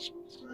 Jesus.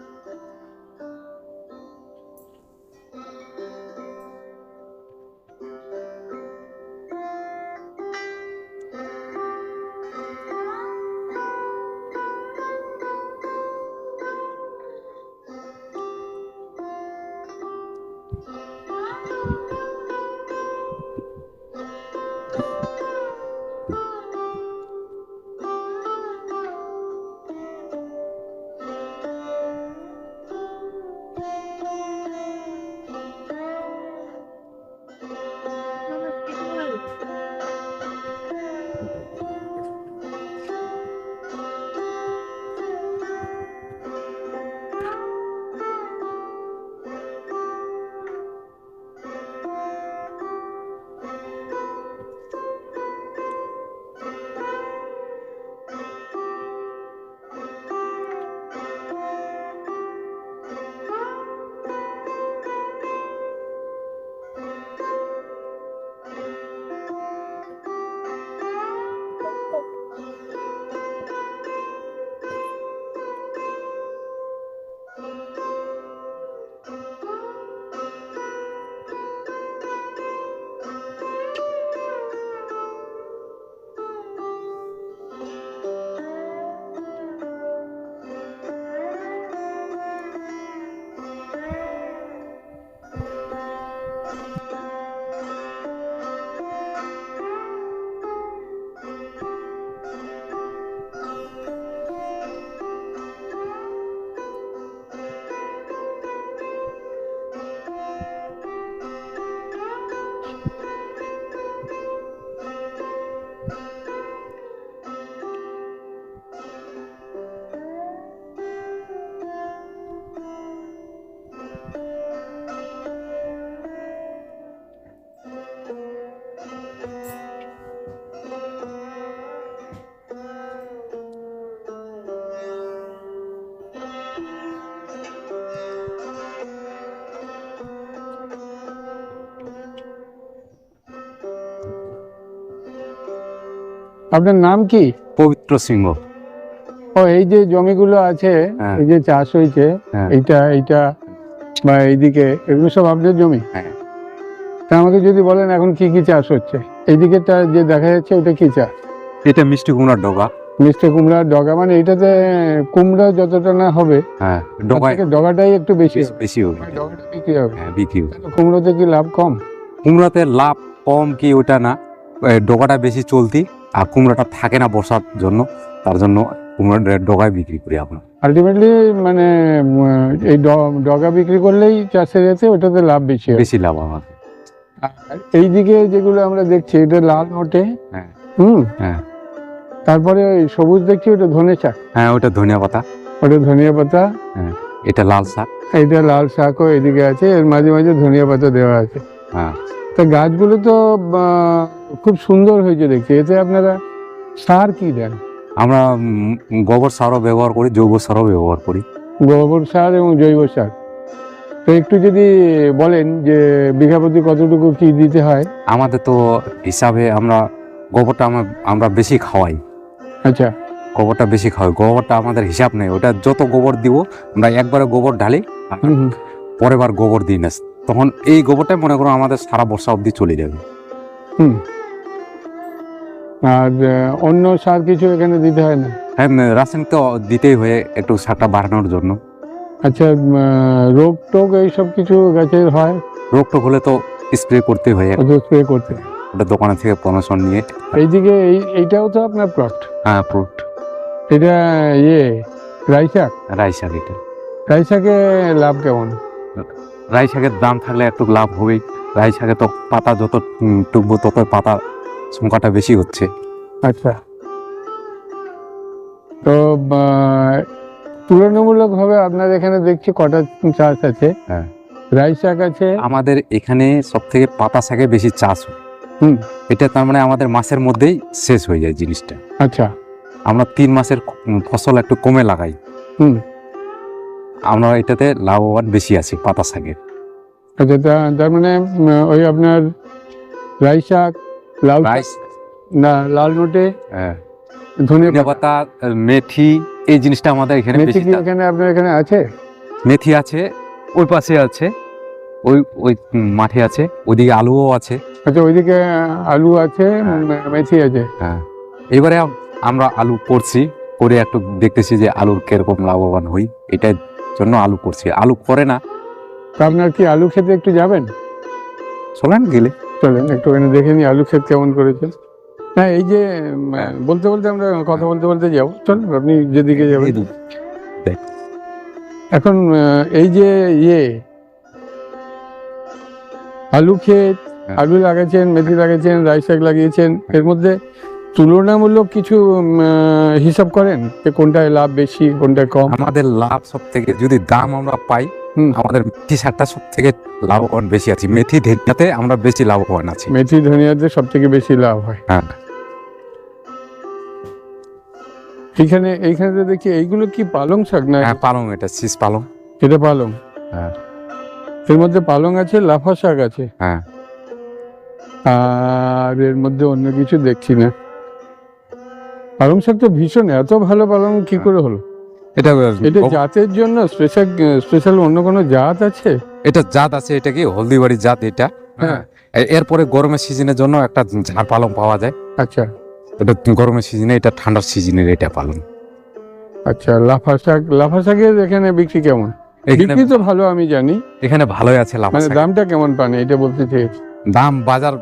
আপনার নাম কি? পবিত্র সিংহ। ও এই যে জমিগুলো আছে হ্যাঁ। এই যে চাষ হয়েছে হ্যাঁ। এইটা এইটা বা এইদিকে এগুলো সব আপনার জমি? হ্যাঁ। তা আমাকে যদি বলেন এখন কি কি চাষ হচ্ছে? এইদিকেটা যে দেখা যাচ্ছে ওটা কি চাষ? এটা মিষ্টি কুমড়ার ডগা। মিষ্টি কুমড়ার ডগা মানে এটাতে কুমড়া যতটা না হবে হ্যাঁ ডগাটাই একটু বেশি বেশি হবে। মানে বিক্রি হবে। হ্যাঁ বিক্রি হবে। কুমড়োতে কি লাভ কম? কুমড়াতে লাভ কম কি ওটা না ডগাটা বেশি চলতি। আর কুমড়াটা থাকে না বর্ষার জন্য তার জন্য কুমড়ার ডগায় বিক্রি করি আমরা। আলটিমেটলি মানে এই ডগা বিক্রি করলেই চাষের এতে ওটাতে লাভ বেশি বেশি লাভ আমাদের। এইদিকে যেগুলো আমরা দেখছি এটা লাল মোটে হ্যাঁ। হুম? হ্যাঁ। তারপরে সবুজ দেখছি ওটা ধনে শাক। হ্যাঁ ওটা ধনিয়া পাতা। ওটা ধনিয়া পাতা। হ্যাঁ এটা লাল শাক। এইটা লাল শাকও এদিকে আছে এর মাঝে মাঝে ধনিয়া পাতা দেওয়া আছে। হ্যাঁ। তা গাছগুলো তো খুব সুন্দর হয়েছে দেখছি এতে আপনারা সার কি দেন? আমরা গোবর সারও ব্যবহার করি জৈব সারও ব্যবহার করি। গোবর সার এবং জৈব সার। তো একটু যদি বলেন যে বিঘা প্রতি কতটুকু কি দিতে হয়? আমাদের তো হিসাবে আমরা গোবরটা আমরা আমরা বেশি খাওয়াই। আচ্ছা। গোবরটা বেশি খাওয়াই। গোবরটা আমাদের হিসাব নেই। ওটা যত গোবর দিব আমরা একবারে গোবর ঢালি আর হুম হুম। পরের বার গোবর দিই না। তখন এই গোবরটাই মনে করো আমাদের সারা বর্ষা অবধি চলে যাবে। আর অন্য সার কিছু এখানে দিতে হয় না? হ্যাঁ রাসায়নিক তো দিতেই হয় একটু সারটা বাড়ানোর জন্য। আচ্ছা রোগ টোগ এইসব কিছু গাছের হয়? রোগ টোগ হলে তো স্প্রে করতে হয়। স্প্রে করতে ওটা দোকানে থেকে পরামর্শ নিয়ে। এইদিকে এই এইটাও তো আপনার প্লট হ্যাঁ ফ্রুট এটা ইয়ে রাই শাক রাই শাক এটা। রাই শাকে লাভ কেমন? রাই শাকের দাম থাকলে একটু লাভ হবেই। রাই শাকে তো পাতা যত টুকবো তত পাতা সংখ্যাটা বেশি হচ্ছে। আচ্ছা। তো তুলনামূলকভাবে আপনার এখানে দেখছি কটা চাষ আছে। হ্যাঁ। রাই শাক আছে। আমাদের এখানে সব থেকে পাতা শাকে বেশি চাষ হয়। হুম। এটা তার মানে আমাদের মাসের মধ্যেই শেষ হয়ে যায় জিনিসটা। আচ্ছা। আমরা তিন মাসের ফসল একটু কমে লাগাই। হুম। আমরা এটাতে লাভবান বেশি আছি পাতা শাকের। আচ্ছা তার মানে ওই আপনার রাই শাক লাল রাইস? না লাল নোটে হ্যাঁ। ধনে পাতা। মেথি এই জিনিসটা আমাদের এখানে মেথি বেশি কি এখানে আপনার এখানে আছে? মেথি আছে ওই পাশে আছে ওই ওই মাঠে আছে ওইদিকে আলুও আছে। আচ্ছা ওইদিকে আলু আছে হ্যাঁ। মেথি আছে। হ্যাঁ। এবারে আমরা আলু করছি করে একটু দেখতেছি যে আলুর কীরকম লাভবান হই এটার জন্য আলু করছি। আলু করে না। তা আপনার কি আলু খেতে একটু যাবেন? চলেন গেলে। চলেন একটুখানি দেখে নি আলু ক্ষেত কেমন করেছেন হ্যাঁ এই যে বলতে বলতে আমরা কথা বলতে বলতে যাব। চলুন আপনি যেদিকে যাবেন। এখন এই যে ইয়ে আলু ক্ষেত হ্যাঁ। আলু লাগাচ্ছেন মেথি লাগাচ্ছেন রাই শাক লাগিয়েছেন এর মধ্যে তুলনামূলক কিছু হিসাব করেন যে কোনটায় লাভ বেশি কোনটায় কম? আমাদের লাভ সব থেকে যদি দাম আমরা পাই। আমাদের মেথি শাকটা সব থেকে লাভবান বেশি আছে। মেথি ধেটাতে আমরা বেশি লাভবান আছি। মেথি ধনিয়াতে সব থেকে বেশি লাভ হয়। হ্যাঁ। এইখানে এইখানে তো দেখি এইগুলো কি পালং শাক না? হ্যাঁ পালং এটা শীষ পালং। এটা পালং? হ্যাঁ। এর মধ্যে পালং আছে লাফা শাক আছে। হ্যাঁ। আর এর মধ্যে অন্য কিছু দেখছি না। পালং শাক তো ভীষণ এত ভালো পালং কি হ্যাঁ। করে হলো? এটা এটা জাতের জন্য স্পেশাল স্পেশাল অন্য কোনো জাত আছে? এটা জাত আছে এটা কি জাত এটা? হ্যাঁ। এরপরে গরমের সিজনের জন্য একটা ঝাড় পালং পাওয়া যায়। আচ্ছা। এটা গরমের সিজনে এটা ঠান্ডার সিজনের এটা পালং। আচ্ছা লাফা শাক লাফা শাকের এখানে বিক্রি কেমন? বিক্রি তো ভালো আমি জানি। এখানে ভালোই আছে মানে দামটা কেমন পান? এটা বলতে দাম বাজার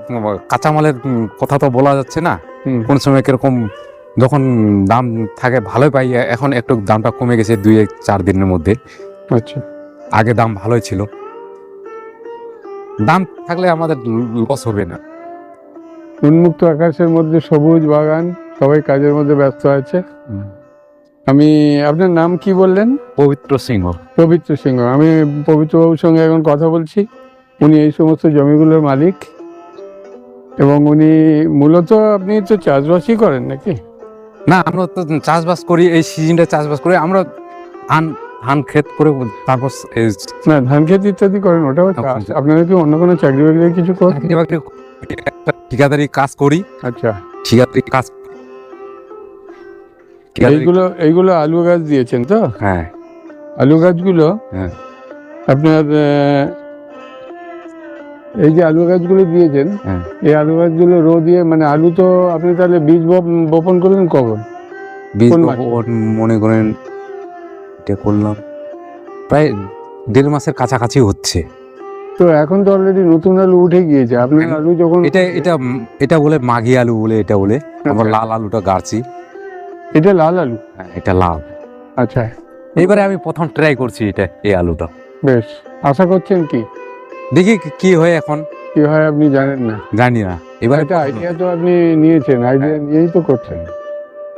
কাঁচামালের কথা তো বলা যাচ্ছে না। কোন সময় কীরকম যখন দাম থাকে ভালোই পাই এখন একটু দামটা কমে গেছে দুই এক চার দিনের মধ্যে। আচ্ছা। আগে দাম ভালোই ছিল। দাম থাকলে আমাদের লস হবে না। উন্মুক্ত আকাশের মধ্যে সবুজ বাগান সবাই কাজের মধ্যে ব্যস্ত আছে। আমি আপনার নাম কি বললেন? পবিত্র সিংহ। পবিত্র সিংহ। আমি পবিত্রবাবুর সঙ্গে এখন কথা বলছি। উনি এই সমস্ত জমিগুলোর মালিক। এবং উনি মূলত আপনি তো চাষবাসই করেন নাকি? না আমরা তো চাষবাস করি এই সিজনটা চাষবাস করি আমরা ধান ধান ক্ষেত করে তারপর না ধান খেত ইত্যাদি করেন ওটাও আপনারা কি অন্য কোনো চাকরি বাকরি কিছু করেন চাকরি বাকরি ঠিকাদারি কাজ করি। আচ্ছা। ঠিকাদারি কাজ এইগুলো এইগুলো আলু গাছ দিয়েছেন তো? হ্যাঁ। আলু গাছগুলো হ্যাঁ। আপনার এই যে আলু গাছগুলো দিয়েছেন হ্যাঁ। এই আলু গাছগুলো রো দিয়ে মানে আলু তো আপনি তাহলে বীজ বপ- বপন করলেন কখন? বীজ বপন মনে করেন এটা করলাম প্রায় দেড় মাসের কাছাকাছি হচ্ছে। তো এখন তো অলরেডি নতুন আলু উঠে গিয়েছে। আপনার হ্যাঁ। আলু যখন এটা এটা এটা বলে মাঘি আলু বলে এটা বলে। আমরা আচ্ছা। লাল আলুটা গাড়ছি। এটা লাল আলু? হ্যাঁ, এটা লাল। আচ্ছা। এইবারে আমি প্রথম ট্রাই করছি এটা এই আলুটা। বেশ। আশা করছেন কি? দেখি কি- হয় এখন? কি হয় আপনি জানেন না। জানি না। এবারে একটা আইডিয়া তো আপনি নিয়েছেন আইডিয়া নিয়েই তো করছেন।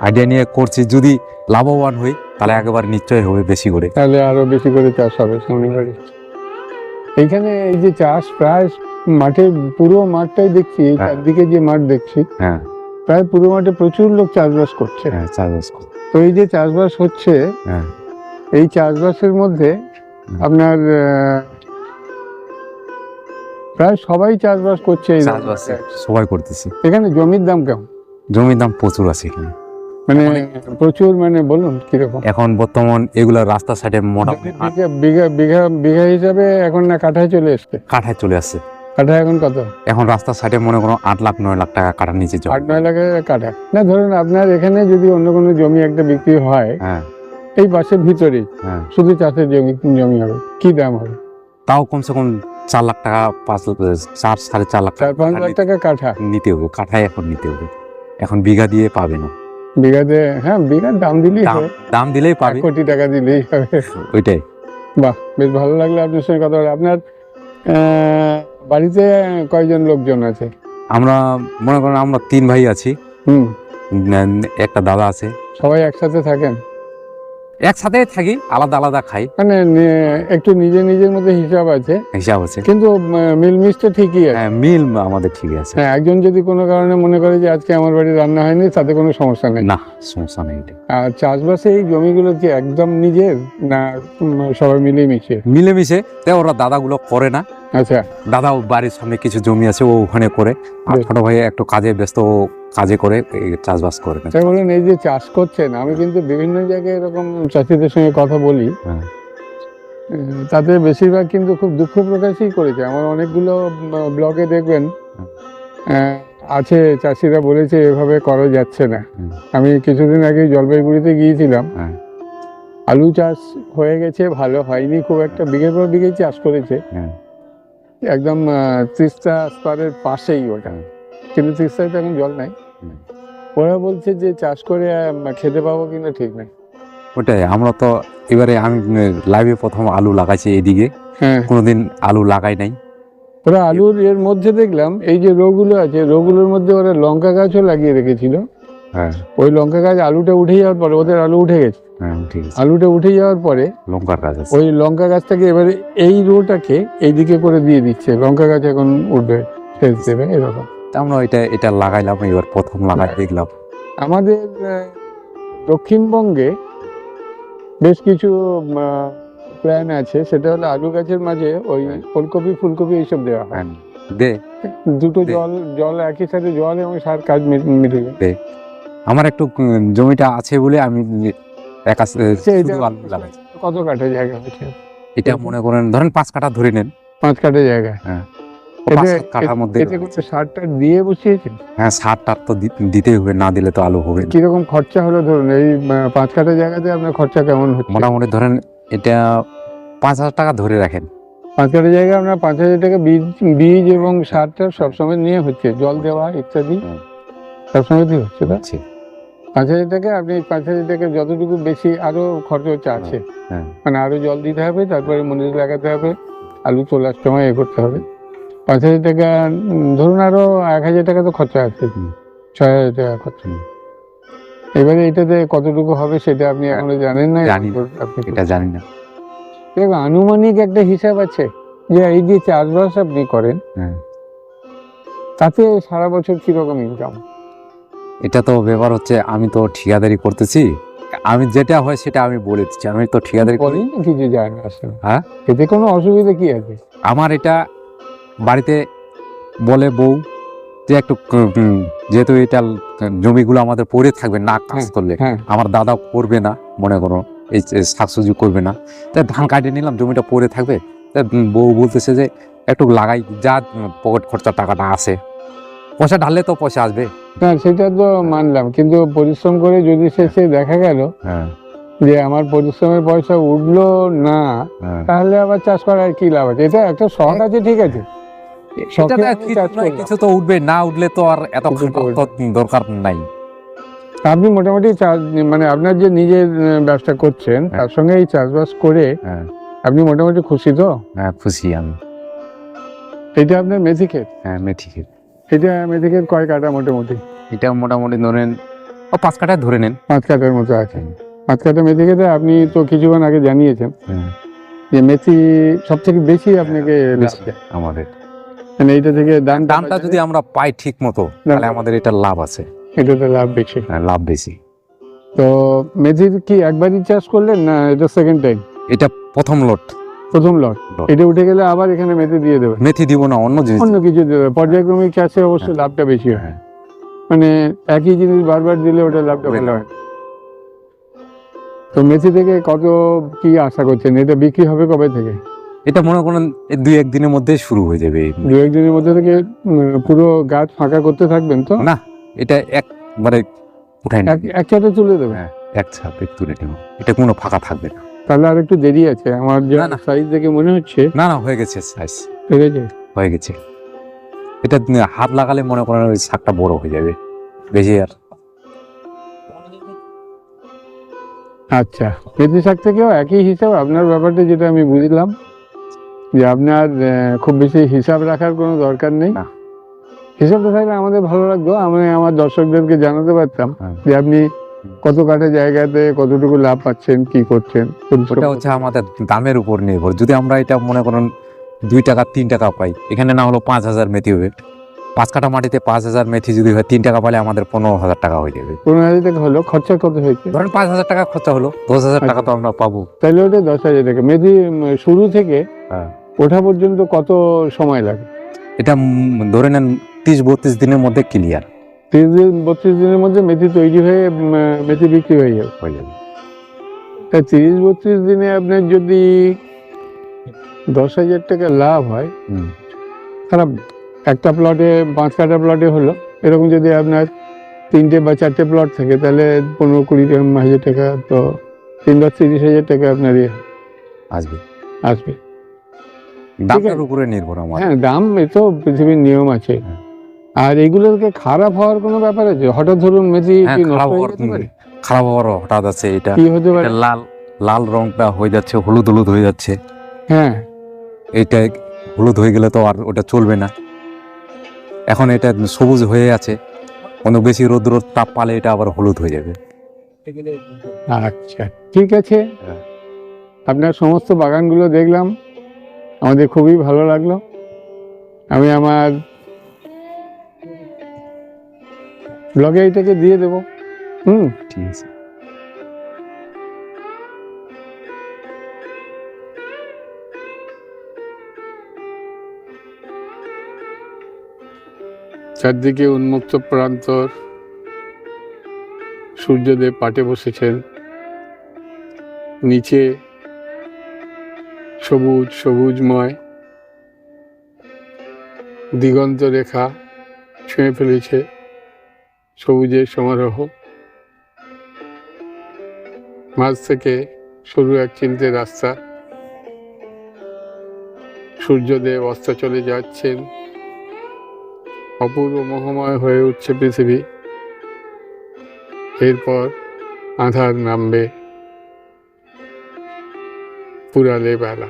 আইডিয়া নিয়ে করছি যদি লাভবান হই তাহলে একবার নিশ্চয় হবে বেশি করে। তাহলে আরও বেশি করে চাষ হবে সামনে বাড়ি। এইখানে এই যে চাষ প্রায় মাঠে পুরো মাঠটাই দেখছি হ্যাঁ। চারদিকে যে মাঠ দেখছি হ্যাঁ। প্রায় পুরো মাঠে প্রচুর লোক চাষবাস করছে। হ্যাঁ চাষবাস করি। তো এই যে চাষবাস হচ্ছে হ্যাঁ। এই চাষবাসের মধ্যে আপনার প্রায় সবাই চাষবাস করছে এই চাষবাস সবাই করতেছি। এখানে জমির দাম কেমন? জমির দাম প্রচুর আছে এখানে। মানে প্রচুর মানে বলুন কীরকম? এখন বর্তমান এগুলা রাস্তা সাইডে মোটামুটি বিঘা বিঘা বিঘা হিসাবে এখন না কাঠায় চলে এসছে? কাঠায় চলে আসছে। কাঠা এখন কত? এখন রাস্তার সাইডে মনে করো আট লাখ নয় লাখ টাকা কাঠার নিচে আট নয় লাখের কাঠা। না ধরুন আপনার এখানে যদি অন্য কোনো জমি একটা বিক্রি হয় হ্যাঁ। এই পাশের ভিতরেই হ্যাঁ। শুধু চাষের জমি জমি হবে। কি দাম হবে? তাও কমসে কম চার লাখ টাকা পাঁচ চার সাড়ে চার লাখ চার পাঁচ লাখ টাকা কাঠা? নিতে হবে কাঠায় এখন নিতে হবে। এখন বিঘা দিয়ে পাবে না। বিঘাতে হ্যাঁ বিঘার দাম দিলেই দাম দিলেই পাবে। কোটি টাকা দিলেই হবে। ওইটাই। বাহ বেশ ভালো লাগল আপনার সঙ্গে কথা বলে। আপনার বাড়িতে কয়জন লোকজন আছে? আমরা মনে করেন আমরা তিন ভাই আছি। হুম। একটা দাদা আছে। সবাই একসাথে থাকেন? একসাথে থাকি আলাদা আলাদা খাই। মানে একটু নিজে নিজের মধ্যে হিসাব আছে। হিসাব আছে। কিন্তু মিলমিশটা ঠিকই আছে। হ্যাঁ মিল আমাদের ঠিক আছে। হ্যাঁ একজন যদি কোনো কারণে মনে করে যে আজকে আমার বাড়ি রান্না হয়নি তাতে কোনো সমস্যা নেই। না সমস্যা নেই আর চাষবাসে এই জমিগুলো কি একদম নিজের না সবাই মিলে মিশে মিলেমিশে তাই ওরা দাদাগুলো করে না। আচ্ছা। দাদাও বাড়ির সামনে কিছু জমি আছে ও ওখানে করে। আর। ছোট ভাই একটু কাজে ব্যস্ত ও কাজে করে এই চাষবাস করে নেন বলেন এই যে চাষ করছেন আমি কিন্তু বিভিন্ন জায়গায় এরকম চাষিদের সঙ্গে কথা বলি হ্যাঁ। তাতে বেশিরভাগ কিন্তু খুব দুঃখ প্রকাশই করেছে আমার অনেকগুলো ব্লগে দেখবেন আহ, আছে চাষিরা বলেছে এভাবে করা যাচ্ছে না। আমি কিছুদিন আগে জলপাইগুড়িতে গিয়েছিলাম হ্যাঁ। আলু চাষ হয়ে গেছে ভালো হয়নি খুব একটা বিঘের পর বিঘেই চাষ করেছে হ্যাঁ। একদম তিস্তা স্তরের পাশেই ওটা কিন্তু তিস্তায় তো এখন জল নাই। ওরা বলছে যে চাষ করে খেতে পাবো কিনা ঠিক নাই। ওটাই আমরা তো এবারে আমি লাইভে প্রথম আলু লাগাইছি এদিকে। হ্যাঁ। কোনোদিন আলু লাগাই নাই। ওরা আলুর এর মধ্যে দেখলাম এই যে রোগগুলো আছে রোগগুলোর মধ্যে ওরা লঙ্কা গাছও লাগিয়ে রেখেছিল। হ্যাঁ। ওই লঙ্কা গাছ আলুটা উঠে যাওয়ার পরে ওদের আলু উঠে গেছে। হ্যাঁ ঠিক আলুটা উঠে যাওয়ার পরে লঙ্কার গাছ ওই লঙ্কা গাছটাকে এবারে এই রোটাকে এইদিকে করে দিয়ে দিচ্ছে। লঙ্কা গাছ এখন উঠবে সেচ দেবে এরকম। তা আমরা এটা এটা লাগাইলাম এবার প্রথম লাগাই দেখলাম। আমাদের দক্ষিণবঙ্গে বেশ কিছু প্ল্যান আছে। সেটা হলো আলু গাছের মাঝে ওই ফুলকপি ফুলকপি এইসব দেওয়া হয়। হ্যাঁ, দে। দুটো জল জল একই সাথে জল এবং সার কাজ মিটে যায় আমার একটু জমিটা আছে বলে আমি একা কত কাঠা জায়গা এটা মনে করেন ধরেন পাঁচ কাঠা ধরে নেন। পাঁচ কাঠা জায়গা। এতে- কাঠার মধ্যে এতে কোনো সারটা দিয়ে বসিয়েছেন? হ্যাঁ তো দি- দিতেই হবে না দিলে তো আলু হবে। কীরকম খরচা হলো? ধরুন এই পাঁচ কাঠা জায়গাতে আপনার খরচা কেমন হচ্ছে? মোটামুটি ধরেন এটা পাঁচ হাজার টাকা ধরে রাখেন। পাঁচ কাঠা জায়গায় আপনার পাঁচ হাজার টাকা বীজ বীজ এবং সারটা সবসময় নিয়ে হচ্ছে। জল দেওয়া ইত্যাদি। হুম। সবসময় দিয়ে হচ্ছে না? পাঁচ হাজার টাকা আপনি পাঁচ হাজার টাকা যতটুকু বেশি আরও খরচ হচ্ছে আছে। হ্যাঁ। মানে আরও জল দিতে হবে তারপরে মনির লাগাতে হবে। আলু তোলার সময় এ করতে হবে। পাঁচ হাজার টাকা ধরুন আরও এক হাজার টাকা তো খরচা আছে। ছয় হাজার টাকা খরচা হুম। এবারে এটাতে কতটুকু হবে সেটা আপনি এখনও জানেন না জানি এটা জানি না দেখুন, আনুমানিক একটা হিসাব আছে যে এই যে চাষবাস আপনি করেন হ্যাঁ। তাতে সারা বছর কীরকম ইনকাম এটা তো ব্যাপার হচ্ছে আমি তো ঠিকাদারি করতেছি আমি যেটা হয় সেটা আমি বলে দিচ্ছি আমি তো ঠিকাদারি করি না কিছু যায় না আসলে হ্যাঁ? এতে কোনো অসুবিধা কি আছে আমার এটা বাড়িতে বলে বউ যে একটু যেহেতু এটা জমিগুলো আমাদের পড়ে থাকবে না কাজ হ্যাঁ, করলে। হ্যাঁ। আমার দাদা করবে না মনে করো এই শাকসবজি করবে না। তাই ধান কাটিয়ে নিলাম জমিটা পড়ে থাকবে। তাই বউ বলতেছে যে একটু লাগাই যা পকেট খরচা টাকাটা আসে পয়সা ঢাললে তো পয়সা আসবে। না সেটা তো মানলাম কিন্তু পরিশ্রম করে যদি শেষে দেখা গেল হ্যাঁ। যে আমার পরিশ্রমের পয়সা উঠল না হ্যাঁ। তাহলে আবার চাষ করার কি লাভ আছে? এটা একটা শখ আছে ঠিক আছে। কিছু তো উঠবে না উঠলে তো আর এত দরকার নাই। আপনি মোটামুটি মানে আপনার যে নিজের ব্যবসা করছেন হ্যাঁ। তার সঙ্গে এই চাষবাস করে হ্যাঁ। আপনি মোটামুটি খুশি তো? হ্যাঁ খুশি আমি। এটা আপনার মেথি ক্ষেত হ্যাঁ মেথি ক্ষেত। এটা মেথি ক্ষেত কয় কাটা মোটামুটি? এটা মোটামুটি ধরেন ও পাঁচ কাঠায় ধরে নেন। পাঁচ কাটার মতো আছে। পাঁচ কাটা মেথি ক্ষেতে আপনি তো কিছুক্ষণ আগে জানিয়েছেন হ্যাঁ, যে মেথি সব থেকে বেশি আপনাকে আমাদের। মানে এইটা থেকে দাম দামটা যদি আমরা পাই ঠিক মতো তাহলে আমাদের এটা লাভ আছে। এটাতে লাভ বেশি। হ্যাঁ, লাভ বেশি। তো মেথির কি একবারই চাষ করলেন না এটা সেকেন্ড টাইম এটা প্রথম লট প্রথম লট। এটা উঠে গেলে আবার এখানে মেথি দিয়ে দেবে মেথি দিব না অন্য জিনিস অন্য কিছু দেবে পর্যায়ক্রমিক চাষে অবশ্যই লাভটা বেশি হয়। হ্যাঁ। মানে একই জিনিস বারবার দিলে ওটা লাভটা ভালো হয়। তো মেথি থেকে কত কি আশা করছেন? এটা বিক্রি হবে কবে থেকে? এটা মনে করেন দুই একদিনের মধ্যে শুরু হয়ে যাবে। দু একদিনের মধ্যে থেকে পুরো গাছ ফাঁকা করতে থাকবেন তো? না এটা একবারে উঠাই না এক তুলে দেবে? হ্যাঁ এক ছাপে তুলে নেব। এটা কোনো ফাঁকা থাকবে না। তাহলে আর একটু দেরি আছে। আমার যে। সাইজ দেখে মনে হচ্ছে না না হয়ে গেছে সাইজ ঠিক আছে। হয়ে গেছে। এটা হাত লাগালে মনে করেন ওই শাকটা বড় হয়ে যাবে। বেশি আর আচ্ছা মেথি শাক থেকেও একই হিসাব। আপনার ব্যাপারটা যেটা আমি বুঝলাম যে আপনার খুব বেশি হিসাব রাখার কোনো দরকার নেই। হিসাবটা থাকলে আমাদের ভালো লাগতো আমি আমার দর্শকদেরকে জানাতে পারতাম হ্যাঁ। যে আপনি কত কাঠা জায়গাতে কতটুকু লাভ পাচ্ছেন কি করছেন ওটা হচ্ছে আমাদের দামের উপর নির্ভর যদি আমরা এটা মনে করেন দুই টাকা তিন টাকা পাই এখানে না হলো পাঁচ হাজার মেথি হবে পাঁচ কাঠা মাটিতে পাঁচ হাজার মেথি যদি হয় তিন টাকা পালে আমাদের পনেরো হাজার টাকা হয়ে যাবে। পনেরো হাজার টাকা হলো খরচা কত হয়েছে? ধরেন পাঁচ হাজার টাকা খরচা হলো দশ হাজার টাকা তো আমরা পাবো। তাহলে ওটা দশ হাজার টাকা। মেথি উম, শুরু থেকে হ্যাঁ। ওঠা পর্যন্ত কত সময় লাগে? এটা উম ধরে নেন তিরিশ বত্রিশ দিনের মধ্যে ক্লিয়ার তিরিশ দিন বত্রিশ দিনের মধ্যে মেথি তৈরি হয়ে উম, মেথি বিক্রি হয়ে যাবে। হয়ে যাবে। তা তিরিশ বত্রিশ দিনে আপনার যদি দশ হাজার টাকা লাভ হয় হুম, খারাপ না। একটা প্লটে পাঁচ কাটা প্লটে হলো। এরকম যদি আপনার তিনটে বা চারটে প্লট থাকে তাহলে পনেরো কুড়ি হাজার টাকা তো তিন দশ তিরিশ হাজার টাকা আপনার ইয়ে আসবে। আসবে। দামটার উপরে নির্ভর হ্যাঁ দাম এ তো পৃথিবীর নিয়ম আছে। হ্যাঁ। আর এগুলোকে খারাপ হওয়ার কোনো ব্যাপার আছে? হঠাৎ ধরুন মেথি হ্যাঁ খারাপ হওয়ার হঠাৎ আছে এটা। কি হতে পারে? লাল লাল রংটা হয়ে যাচ্ছে হলুদ হলুদ হয়ে যাচ্ছে। হ্যাঁ। এইটা হলুদ হয়ে গেলে তো আর ওটা চলবে না। এখন এটা সবুজ হয়ে আছে। কোনো বেশি রোদ্র তাপ পালে এটা আবার হলুদ হয়ে যাবে। আচ্ছা ঠিক আছে। হ্যাঁ। আপনার সমস্ত বাগানগুলো দেখলাম আমাদের খুবই ভালো লাগল। আমি আমার ব্লগে এটাকে দিয়ে দেবো। হুম। ঠিক আছে। চারদিকে উন্মুক্ত প্রান্তর সূর্যদেব পাটে বসেছেন। নিচে সবুজ, সবুজময় দিগন্ত রেখা ছুঁয়ে ফেলেছে সবুজের সমারোহ। মাঝ থেকে সরু এক চিনতে রাস্তা। সূর্যদেব অস্ত চলে যাচ্ছেন। অপূর্ব মোহময় হয়ে উঠছে পৃথিবী। এরপর আধার নামবে পুরালে বেলা